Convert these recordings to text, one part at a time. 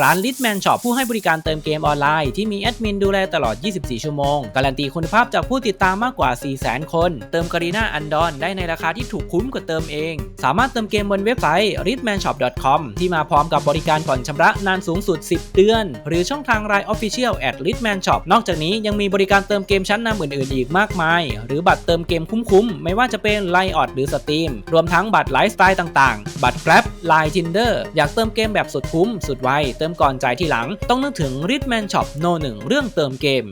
ร้าน Litman Shop ผู้ให้บริการเติมเกมออนไลน์ที่มีแอดมินดูแลตลอด 24 ชั่วโมง การันตีคุณภาพจากผู้ติดตามมากกว่า 400,000 คน เติมการีนาอันดอนได้ในราคาที่ถูกคุ้มกว่าเติมเอง สามารถเติมเกมบนเว็บไซต์ litmanshop.com ที่มาพร้อมกับบริการผ่อนชำระนานสูงสุด 10 เดือน หรือช่องทาง Line Official at Litman Shop นอกจากนี้ยังมีบริการเติมเกมชั้นนำอื่นๆ อีกมากมาย หรือบัตรเติมเกมคุ้มๆ ไม่ว่าจะเป็น Line o อดหรือ Steam รวมทั้งบัตรไลฟ์สไตล์ต่างๆ บัตร Grab Line Tinder อยากเติมเกมแบบสุดคุ้มสุดไวเติมก่อนจ่ายทีหลัง ต้องนึกถึง Ritman Shop No 1เรื่องเติมเกม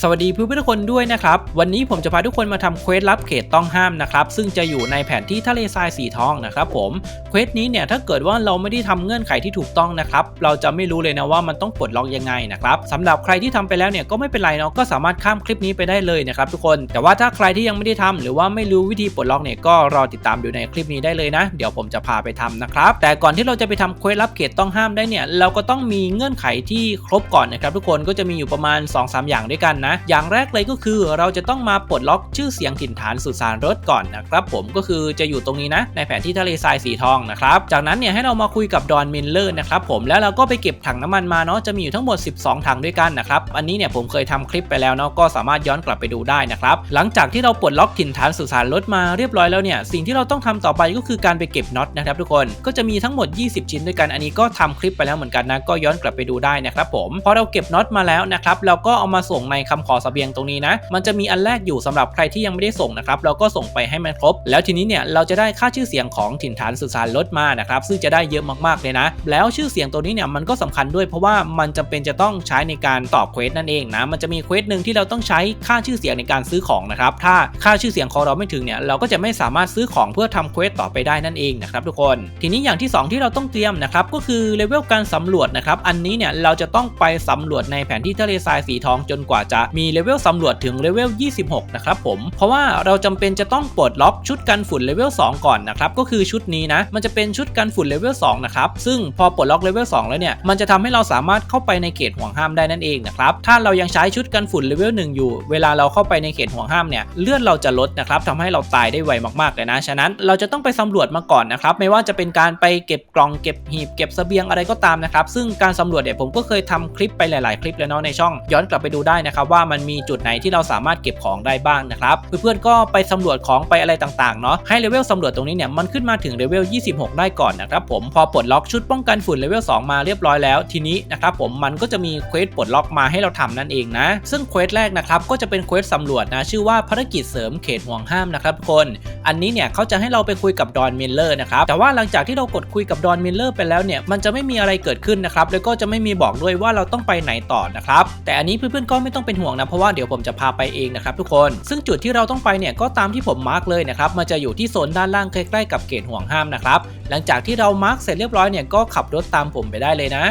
สวัสดีเพื่อนๆทุกคนด้วยนะครับ วันนี้ผมจะพาทุกคนมาทำเควสลับเขตต้องห้ามนะครับ ซึ่งจะอยู่ในแผนที่ทะเลทรายสีทองนะครับผมเควสนี้เนี่ยถ้าเกิดว่าเราไม่ได้ทำเงื่อนไขที่ถูกต้องนะครับ เราจะไม่รู้เลยนะว่ามันต้องปลดล็อกยังไงนะครับสำหรับใครที่ทำไปแล้วเนี่ยก็ไม่เป็นไรเนาะก็สามารถข้ามคลิปนี้ไปได้เลยนะครับทุกคนแต่ว่าถ้าใครที่ยังไม่ได้ทำหรือว่าไม่รู้วิธีปลดล็อกเนี่ยก็รอติดตามดูในคลิปนี้ได้เลยนะ เดี๋ยวผมจะพาไปทำนะครับแต่ก่อนที่เราจะไปทำเควสลับเขตต้องห้ามได้เนี่ยเราก็ต้องมีเงื่อนไขที่ครบก่อนนะครับทุกคนก็จะมีอยู่ประมาณ 2-3 อย่างด้วยกันนะอย่างแรกเลยก็คือเราจะต้องมาปลดล็อกชื่อเสียงถิ่นฐานสุสานรถก่อนนะครับผมก็คือจะอยู่ตรงนี้นะ ในแผนที่ทะเลทรายสีทองนะครับจากนั้นเนี่ยให้เรามาคุยกับดอนมิลเลอร์นะครับผมแล้วเราก็ไปเก็บถังน้ำมันมาเนาะจะมีอยู่ทั้งหมด 12 ถังด้วยกันนะครับอันนี้เนี่ยผมเคยทำคลิปไปแล้วเนาะก็สามารถย้อนกลับไปดูได้นะครับหลังจากที่เราปลดล็อกถิ่นฐานสุสานรถมาเรียบร้อยแล้วเนี่ยสิ่งที่เราต้องทำต่อไปก็คือการไปเก็บน็อตนะครับทุกคนก็จะมีทั้งหมด 20 ชิ้นด้วยกันอันนี้ก็ทำคลิปไปแล้วเหมือนกันนะก็ย้อนกลับไปดูได้นะครับผมพอเราเก็บน็อตมาแล้วนะครับเราก็เอามาส่งในคำขอสเสบียงตรงนี้นะ มันจะมีอันแรกอยู่สำหรับใครที่ยังไม่ได้ส่งนะครับเราก็ส่งไปให้มันครบ แล้วทีนี้เนี่ยเราจะได้ค่าชื่อเสียงของถิ่นฐานสุสานรถมานะครับซึ่งจะได้เยอะมากๆเลยนะ แล้วชื่อเสียงตัวนี้เนี่ยมันก็สำคัญด้วยเพราะว่ามันจำเป็นจะต้องใช้ในการตอบเควสนั่นเองนะมันจะมีเควสหนึ่งที่เราต้องใช้ค่าชื่อเสียงในการซื้อของนะครับถ้าค่าชื่อเสียงของเราไม่ถึงเนี่ยเราก็จะไม่สามารถซื้อของเพื่อทำเควสต่อไปได้นั่นเองนะครับทุกคนทีนี้อย่างที่ 2 ที่เราต้องเตรียมนะครับก็คือเลเวลการสำรวจนะครับอันนี้เนี่ยเราจะต้องไปสำรวจในแผนที่ทะเลทรายสีทองจนกว่าจะมีเลเวลสำรวจถึงเลเวล 26 นะครับผม เพราะว่าเราจำเป็นจะต้องปลดล็อกชุดกันฝุ่นเลเวล 2 ก่อนนะครับ ก็คือชุดนี้นะ มันจะเป็นชุดกันฝุ่นเลเวล 2 นะครับ ซึ่งพอปลดล็อกเลเวล 2 แล้วเนี่ย มันจะทำให้เราสามารถเข้าไปในเขตห่วงห้ามได้นั่นเองนะครับ ถ้าเรายังใช้ชุดกันฝุ่นเลเวล 1 อยู่ เวลาเราเข้าไปในเขตห่วงห้ามเนี่ย เลือดเราจะลดนะครับทำให้เราตายได้ไวมากๆเลยนะ ฉะนั้นเราจะต้องไปสำรวจมาก่อนนะครับ ไม่ว่าจะเป็นการไปเก็บกล่องเก็บหีบเก็บเสบียงอะไรก็ตามนะครับ ซึ่งการสำรวจเนี่ยผมก็เคยทำคลิปไปหลาย ๆ คลิปแล้วเนาะในช่องย้อนกลับไปดูได้นะครับว่ามันมีจุดไหนที่เราสามารถเก็บของได้บ้างนะครับเพื่อนๆก็ไปสำรวจของไปอะไรต่างๆเนาะให้เลเวลสำรวจตรงนี้เนี่ยมันขึ้นมาถึงเลเวล 26 ได้ก่อนนะครับผมพอปลดล็อกชุดป้องกันฝุ่นเลเวล 2 มาเรียบร้อยแล้วทีนี้นะครับผมมันก็จะมีเควสปลดล็อกมาให้เราทำนั่นเองนะ ซึ่งเควสแรกนะครับก็จะเป็นเควสสำรวจนะชื่อว่าภารกิจเสริมเขตห่วงห้ามนะครับทุกคน อันนี้เนี่ยเขาจะให้เราไปคุยกับดอนมิลเลอร์นะครับแต่ว่าหลังจากที่เรากดคุยกับดอนมิลเลอร์ไปแล้วเนี่ยมันจะไม่มีอะไรเกิดขึ้นนะครับแล้วก็จะไม่มีบอกด้วยว่าเราต้องไปไหนต่อนะครับแต่อันนี้เพื่อนๆก็ไม่ต้องเป็นห่วงนะเพราะว่าเดี๋ยวผมจะพาไปเองนะครับทุกคน ซึ่งจุดที่เราต้องไปเนี่ยก็ตามที่ผมมาร์กเลยนะครับมันจะอยู่ที่โซนด้านล่างใกล้ๆกับเขตห่วงห้ามนะครับหลังจากที่เรามาร์กเสร็จเรียบร้อยเนี่ยก็ขับรถตามผมไปได้เลยนะ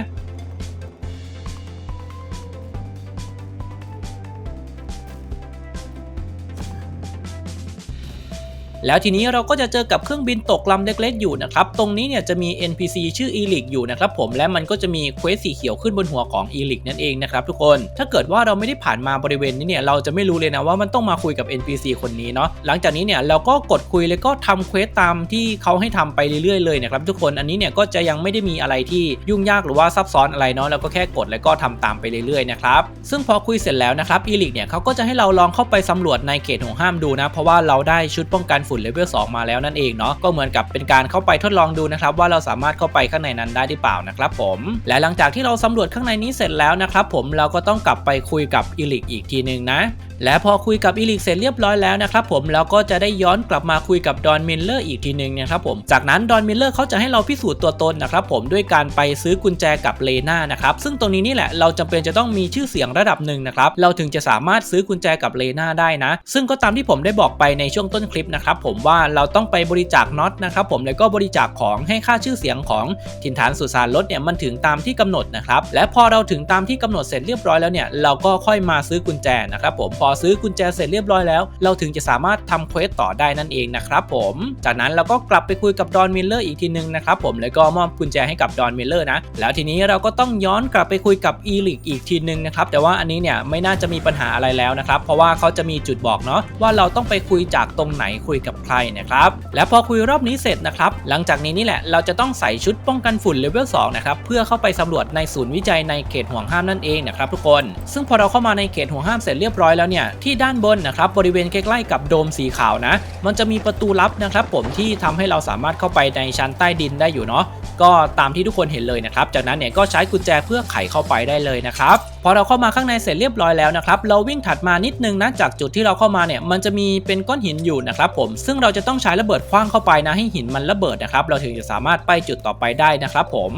แล้วทีนี้เราก็จะเจอกับเครื่องบินตกลำเล็กๆอยู่นะครับ ตรงนี้เนี่ยจะมี NPC ชื่อ e l i c อยู่นะครับผม และมันก็จะมีเควสสีเขียวขึ้นบนหัวของ e l i c นั่นเองนะครับทุกคน ถ้าเกิดว่าเราไม่ได้ผ่านมาบริเวณนี้เนี่ยเราจะไม่รู้เลยนะว่ามันต้องมาคุยกับ NPC คนนี้เนาะ หลังจากนี้เนี่ยเราก็กดคุยแล้วก็ทำเควสตามที่เขาให้ทำไปเรื่อยๆเลยนะครับทุกคน อันนี้เนี่ยก็จะยังไม่ได้มีอะไรที่ยุ่งยากหรือว่าซับซ้อนอะไรเนาะ เราก็แค่กดแล้วก็ทำตามไปเรื่อยๆนะครับ ซึ่งพอคุยเสร็จแล้วนะครับ e l i c เนี่ยเขาก็จะให้เราลองเข้าไปสำรวจในเขตห่วงห้ามดูนะ เพราะว่าเราได้ชุดป้องกันฝุ่นเลเวล2มาแล้วนั่นเองเนาะก็เหมือนกับเป็นการเข้าไปทดลองดูนะครับว่าเราสามารถเข้าไปข้างในนั้นได้หรือเปล่านะครับผมและหลังจากที่เราสำรวจข้างในนี้เสร็จแล้วนะครับผมเราก็ต้องกลับไปคุยกับอิลิกอีกทีหนึ่งนะ และพอคุยกับอีลิกเสร็จเรียบร้อยแล้วนะครับผมเราก็จะได้ย้อนกลับมาคุยกับดอนมิลเลอร์อีกทีหนึ่งนะครับผมจากนั้นดอนมิลเลอร์เขาจะให้เราพิสูจน์ตัวตนนะครับผมด้วยการไปซื้อกุญแจกับเลน่านะครับซึ่งตรงนี้นี่แหละเราจำเป็นจะต้องมีชื่อเสียงระดับหนึ่งนะครับเราถึงจะสามารถซื้อกุญแจกับเลน่าได้นะ ซึ่งก็ตามที่ผมได้บอกไปในช่วงต้นคลิปนะครับผมว่าเราต้องไปบริจาคน็อตนะครับผมแล้วก็บริจาคของให้ค่าชื่อเสียงของถิ่นฐานสุสานรถเนี่ยมันถึงตามที่กำหนดนะครับและพอเราถึงตามที่กำหนดเสร็จเรียบร้อยแล้วเนี่ยเราก็ค่อยมาซื้อกุญแจนะครับผมพออซื้อกุญแจเสร็จเรียบร้อยแล้ว เราถึงจะสามารถทำเควสต่อได้นั่นเองนะครับผม จากนั้นเราก็กลับไปคุยกับดอนมิลเลอร์อีกทีนึงนะครับผมแล้วก็มอบกุญแจให้กับดอนมิลเลอร์นะ แล้วทีนี้เราก็ต้องย้อนกลับไปคุยกับอีลิกอีกทีนึงนะครับ แต่ว่าอันนี้เนี่ยไม่น่าจะมีปัญหาอะไรแล้วนะครับ เพราะว่าเขาจะมีจุดบอกเนาะว่าเราต้องไปคุยจากตรงไหนคุยกับใครนะครับ และพอคุยรอบนี้เสร็จนะครับ หลังจากนี้นี่แหละเราจะต้องใส่ชุดป้องกันฝุ่นเลเวล2นะครับเพื่อเข้าไปสำรวจในศูนย์วิจัยในเขตห่วงห้ามนั่นเองนะครับทุกคน ซึ่งพอเราเข้ามาในเขตห่วงห้ามเสร็จเรียบร้อยแล้วเนี่ยที่ด้านบนนะครับบริเวณใกล้ๆกับโดมสีขาวนะ มันจะมีประตูลับนะครับ ผมที่ทำให้เราสามารถเข้าไปในชั้นใต้ดินได้อยู่เนาะก็ตามที่ทุกคนเห็นเลยนะครับ จากนั้นเนี่ยก็ใช้กุญแจเพื่อไขเข้าไปได้เลยนะครับพอเราเข้ามาข้างในเสร็จเรียบร้อยแล้วนะครับเราวิ่งถัดมานิดนึงนะจากจุดที่เราเข้ามาเนี่ยมันจะมีเป็นก้อนหินอยู่นะครับผมซึ่งเราจะต้องใช้ระเบิดคว้างเข้าไปนะให้หินมันระเบิดนะครับเราถึงจะสามารถไปจุดต่อไปได้นะครับผม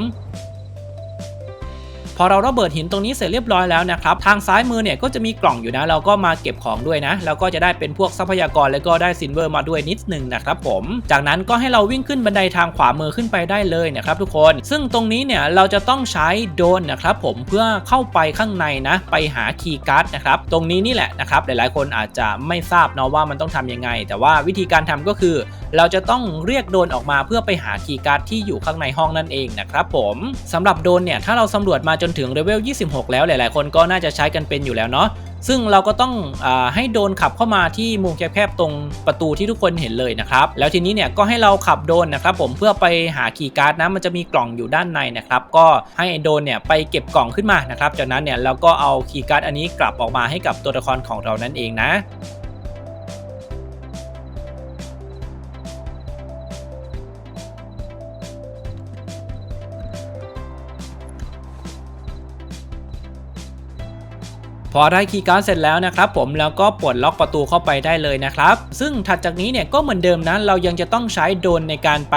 พอเราระเบิดหินตรงนี้เสร็จเรียบร้อยแล้วนะครับทางซ้ายมือเนี่ยก็จะมีกล่องอยู่นะ เราก็มาเก็บของด้วยนะ แล้วก็จะได้เป็นพวกทรัพยากรแล้วก็ได้ซิลเวอร์มาด้วยนิดหนึ่งนะครับผมจากนั้นก็ให้เราวิ่งขึ้นบันไดทางขวามือขึ้นไปได้เลยนะครับทุกคน ซึ่งตรงนี้เนี่ยเราจะต้องใช้โดนนะครับผมเพื่อเข้าไปข้างในนะ ไปหาคีย์การ์ดนะครับตรงนี้นี่แหละนะครับหลายๆ คนอาจจะไม่ทราบเนาะว่ามันต้องทำยังไง แต่ว่าวิธีการทำก็คือ เราจะต้องเรียกโดนออกมาเพื่อไปหาคีย์การ์ดที่อยู่ข้างในห้องนั่นเองนะครับผมสำหรับโดนเนี่ยถ้าเราสำรวจมาจนถึงเลเวล 26 แล้วหลาย ๆ คนก็น่าจะใช้กันเป็นอยู่แล้วเนาะซึ่งเราก็ต้องอให้โดนขับเข้ามาที่มุมแคบๆตรงประตูที่ทุกคนเห็นเลยนะครับ แล้วทีนี้เนี่ยก็ให้เราขับโดนนะครับ ผมเพื่อไปหาคีย์การ์ดนะมันจะมีกล่องอยู่ด้านในนะครับ ก็ให้โดนเนี่ยไปเก็บกล่องขึ้นมานะครับ จากนั้นเนี่ยเราก็เอาคีย์การ์ดอันนี้กลับออกมาให้กับตัวละครของเรานั่นเองนะ พอได้คีย์การ์ดเสร็จแล้วนะครับผมแล้วก็ปลดล็อกประตูเข้าไปได้เลยนะครับ ซึ่งถัดจากนี้เนี่ยก็เหมือนเดิมนะเรายังจะต้องใช้โดรนในการไป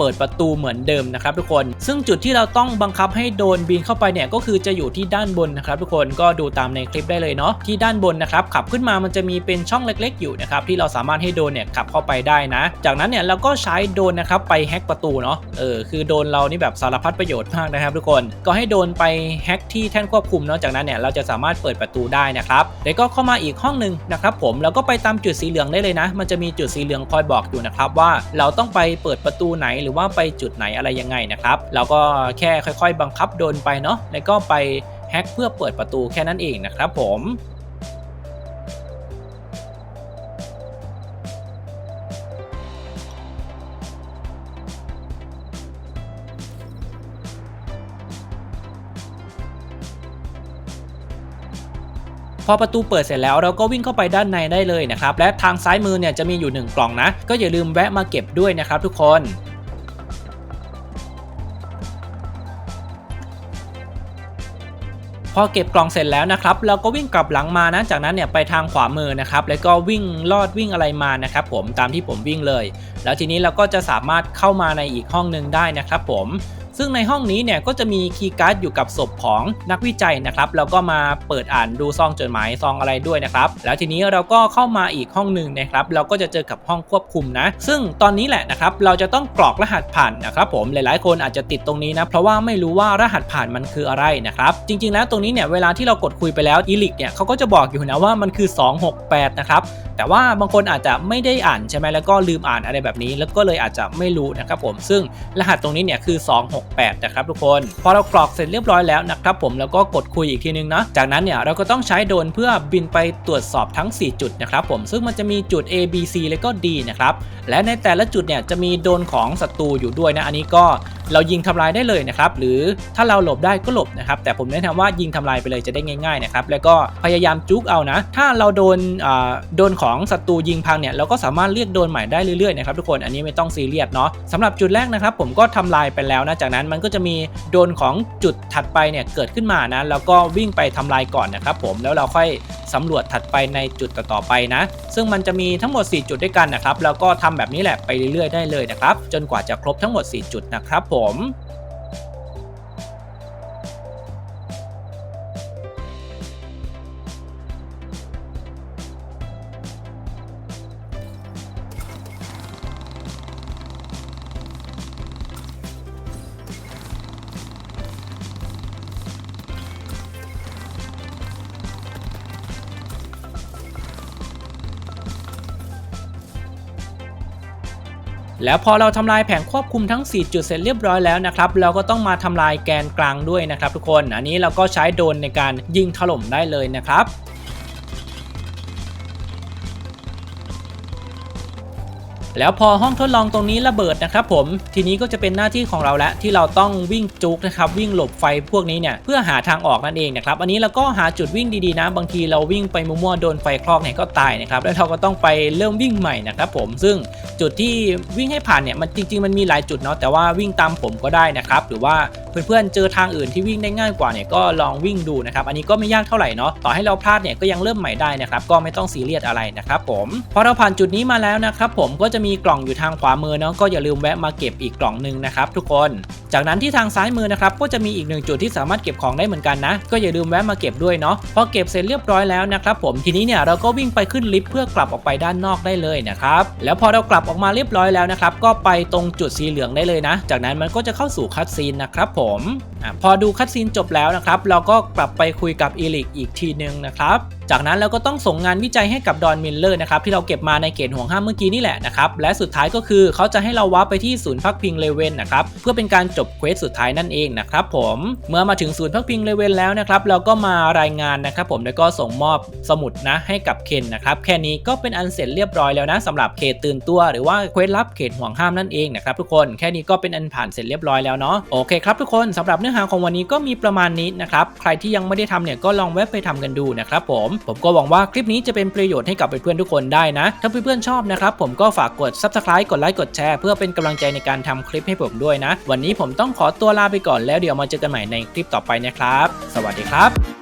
เปิดประตูเหมือนเดิมนะครับทุกคน ซึ่งจุดที่เราต้องบังคับให้โดนบินเข้าไปเนี่ยก็คือจะอยู่ที่ด้านบนนะครับทุกคนก็ดูตามในคลิปได้เลยเนาะที่ด้านบนนะครับขับขึ้นมามันจะมีเป็นช่องเล็ก ๆ อยู่นะครับที่เราสามารถให้โดนเนี่ยขับเข้าไปได้นะ จากนั้นเนี่ยเราก็ใช้โดนนะครับไปแฮกประตูเนาะเออคือโดนเรานี่แบบสารพัดประโยชน์มากนะครับทุกคนก็ให้โดนไปแฮกที่แท่นควบคุมเนาะจากนั้นเนี่ยเราจะสามารถเปิดประตูได้นะครับแล้วก็เข้ามาอีกห้องหนึ่งนะครับผมแล้วก็ไปตามจุดสีเหลืองได้เลยนะ มันจะมีจุดสีเหลืองคอยบอกอยู่นะครับว่าเราต้องไปเปิดประตูไหนหรือว่าไปจุดไหนอะไรยังไงนะครับ เราก็แค่ค่อย ๆ บังคับโดนไปเนาะแล้วก็ไปแฮ็กเพื่อเปิดประตูแค่นั้นเองนะครับผมพอประตูเปิดเสร็จแล้วเราก็วิ่งเข้าไปด้านในได้เลยนะครับ และทางซ้ายมือเนี่ยจะมีอยู่ 1 กล่องนะ ก็อย่าลืมแวะมาเก็บด้วยนะครับทุกคน อเก็บกล่องเสร็จแล้วนะครับเราก็วิ่งกลับหลังมานะจากนั้นเนี่ยไปทางขวามือนะครับแล้วก็วิ่งลอดวิ่งอะไรมานะครับผมตามที่ผมวิ่งเลย แล้วทีนี้เราก็จะสามารถเข้ามาในอีกห้องหนึ่งได้นะครับผม ซึ่งในห้องนี้เนี่ยก็จะมีคีย์การ์ดอยู่กับศพของนักวิจัยนะครับเราก็มาเปิดอ่านดูซองจดหมายซองอะไรด้วยนะครับแล้วทีนี้เราก็เข้ามาอีกห้องหนึ่งนะครับเราก็จะเจอกับห้องควบคุมนะ ซึ่งตอนนี้แหละนะครับเราจะต้องกรอกรหัสผ่านนะครับผมหลายๆ คนอาจจะติดตรงนี้นะเพราะว่าไม่รู้ว่ารหัสผ่านมันคืออะไรนะครับจริง ๆ แล้วตรงนี้เนี่ยเวลาที่เรากดคุยไปแล้วอีลิกเนี่ยเขาก็จะบอกอยู่นะว่ามันคือ 268 นะครับ แต่ว่าบางคนอาจจะไม่ได้อ่านใช่ไหมแล้วก็ลืมอ่านอะไรแบบนี้ แล้วก็เลยอาจจะไม่รู้นะครับผมซึ่งรหัสตรงนี้เนี่ยคือ 268 นะครับทุกคน พอเรากรอกเสร็จเรียบร้อยแล้วนะครับผมแล้วก็กดคุยอีกทีนึงนะจากนั้นเนี่ยเราก็ต้องใช้โดนเพื่อบินไปตรวจสอบทั้ง 4 จุดนะครับผมซึ่งมันจะมีจุด A B C แล้วก็ D นะครับและในแต่ละจุดเนี่ยจะมีโดนของศัตรูอยู่ด้วยนะอันนี้ก็เรายิงทำลายได้เลยนะครับหรือถ้าเราหลบได้ก็หลบนะครับแต่ผมแนะนำว่ายิงทำลายไปเลยจะได้ง่ายๆนะครับแล้วก็พยายามจุกเอานะ ถ้าเราโดนอ่าโดนของศัตรูยิงพังเนี่ยเราก็สามารถเรียกโดนใหม่ได้เรื่อยๆนะครับทุกคนอันนี้ไม่ต้องซีเรียสเนาะสำหรับจุดแรกนะครับผมก็ทำลายไปแล้วนะจากนั้นมันก็จะมีโดนของจุดถัดไปเนี่ยเกิดขึ้นมานะแล้วก็วิ่งไปทำลายก่อนนะครับผมแล้วเราค่อยสำรวจถัดไปในจุดต่อๆไปนะ ซึ่งมันจะมีทั้งหมด 4 จุดด้วยกันนะครับแล้วก็ทำแบบนี้แหละไปเรื่อยๆได้เลยนะครับจนกว่าจะครบทั้งหมด 4 จุดนะครับผม แล้วพอเราทำลายแผงควบคุมทั้ง 4 จุดเสร็จเรียบร้อยแล้วนะครับเราก็ต้องมาทำลายแกนกลางด้วยนะครับทุกคน อันนี้เราก็ใช้โดรนในการยิงถล่มได้เลยนะครับ แล้วพอห้องทดลองตรงนี้ระเบิดนะครับผมทีนี้ก็จะเป็นหน้าที่ของเราแล้วที่เราต้องวิ่งจุกนะครับวิ่งหลบไฟพวกนี้เนี่ยเพื่อหาทางออกนั่นเองนะครับอันนี้เราก็หาจุดวิ่งดีๆนะ บางทีเราวิ่งไปมั่วๆโดนไฟคลอกเนี่ยก็ตายนะครับแล้วเราก็ต้องไปเริ่มวิ่งใหม่นะครับผมซึ่งจุดที่วิ่งให้ผ่านเนี่ยมันจริง ๆ มันมีหลายจุดเนาะแต่ว่าวิ่งตามผมก็ได้นะครับหรือว่าเพื่อนๆเจอทางอื่นที่วิ่งได้ง่ายกว่าเนี่ยก็ลองวิ่งดูนะครับอันนี้ก็ไม่ยากเท่าไหร่เนาะต่อให้เราพลาดเนี่ยก็ยังเริ่มใหม่ได้นะครับก็ไม่ต้องซีเรียสอะไรนะครับผมพอเราผ่านจุดนี้มาแล้วนะครับผมก็จะมีกล่องอยู่ทางขวามือเนาะก็อย่าลืมแวะมาเก็บอีกกล่องหนึ่งนะครับทุกคน จากนั้นที่ทางซ้ายมือนะครับก็จะมีอีกหนึ่งจุดที่สามารถเก็บของได้เหมือนกันนะ ก็อย่าลืมแวะมาเก็บด้วยเนาะพอเก็บเสร็จเรียบร้อยแล้วนะครับผมทีนี้เนี่ยเราก็วิ่งไปขึ้นลิฟต์เพื่อกลับออกไปด้านนอกได้เลยนะครับแล้วพอเรากลับออกมาเรียบร้อยแล้วนะครับก็ไปตรงจุดสีเหลืองได้เลยนะ จากนั้นมันก็จะเข้าสู่คัตซีนนะครับผมอพอดูคัตซีนจบแล้วนะครับเราก็กลับไปคุยกับอีลิกอีกทีนึงนะครับ จากนั้นเราก็ต้องส่งงานวิจัยให้กับดอนมิลเลอร์นะครับที่เราเก็บมาในเขตห่วงห้ามเมื่อกี้นี่แหละนะครับและสุดท้ายก็คือเขาจะให้เราว้าร์ปไปที่ศูนย์พักพิงเลเวนนะครับเพื่อเป็นการจบเควสสุดท้ายนั่นเองนะครับผมเมื่อมาถึงศูนย์พักพิงเลเวนแล้วนะครับเราก็มารายงานนะครับผมแล้วก็ส่งมอบสมุดนะให้กับเคนนะครับแค่นี้ก็เป็นอันเสร็จเรียบร้อยแล้วนะสำหรับเขตตื่นตัวหรือว่าเควสลับเขตห่วงห้ามนั่นเองนะครับทุกคนแค่นี้ก็เป็นอันผ่านเสร็จเรียบร้อยแล้วเนาะโอเคครับทุกคนสำหรับเนื้อหาของวันนี้ก็มีประมาณนี้นะครับใครที่ยังไม่ได้ทำเนี่ยก็ลองแวะไปทำกันดูนะครับผมผมก็หวังว่าคลิปนี้จะเป็นประโยชน์ให้กับเพื่อนๆทุกคนได้นะ ถ้าเพื่อนๆชอบนะครับ ผมก็ฝากกด subscribe กดไลค์กดแชร์เพื่อเป็นกำลังใจในการทำคลิปให้ผมด้วยนะ วันนี้ผมต้องขอตัวลาไปก่อนแล้วเดี๋ยวมาเจอกันใหม่ในคลิปต่อไปนะครับ สวัสดีครับ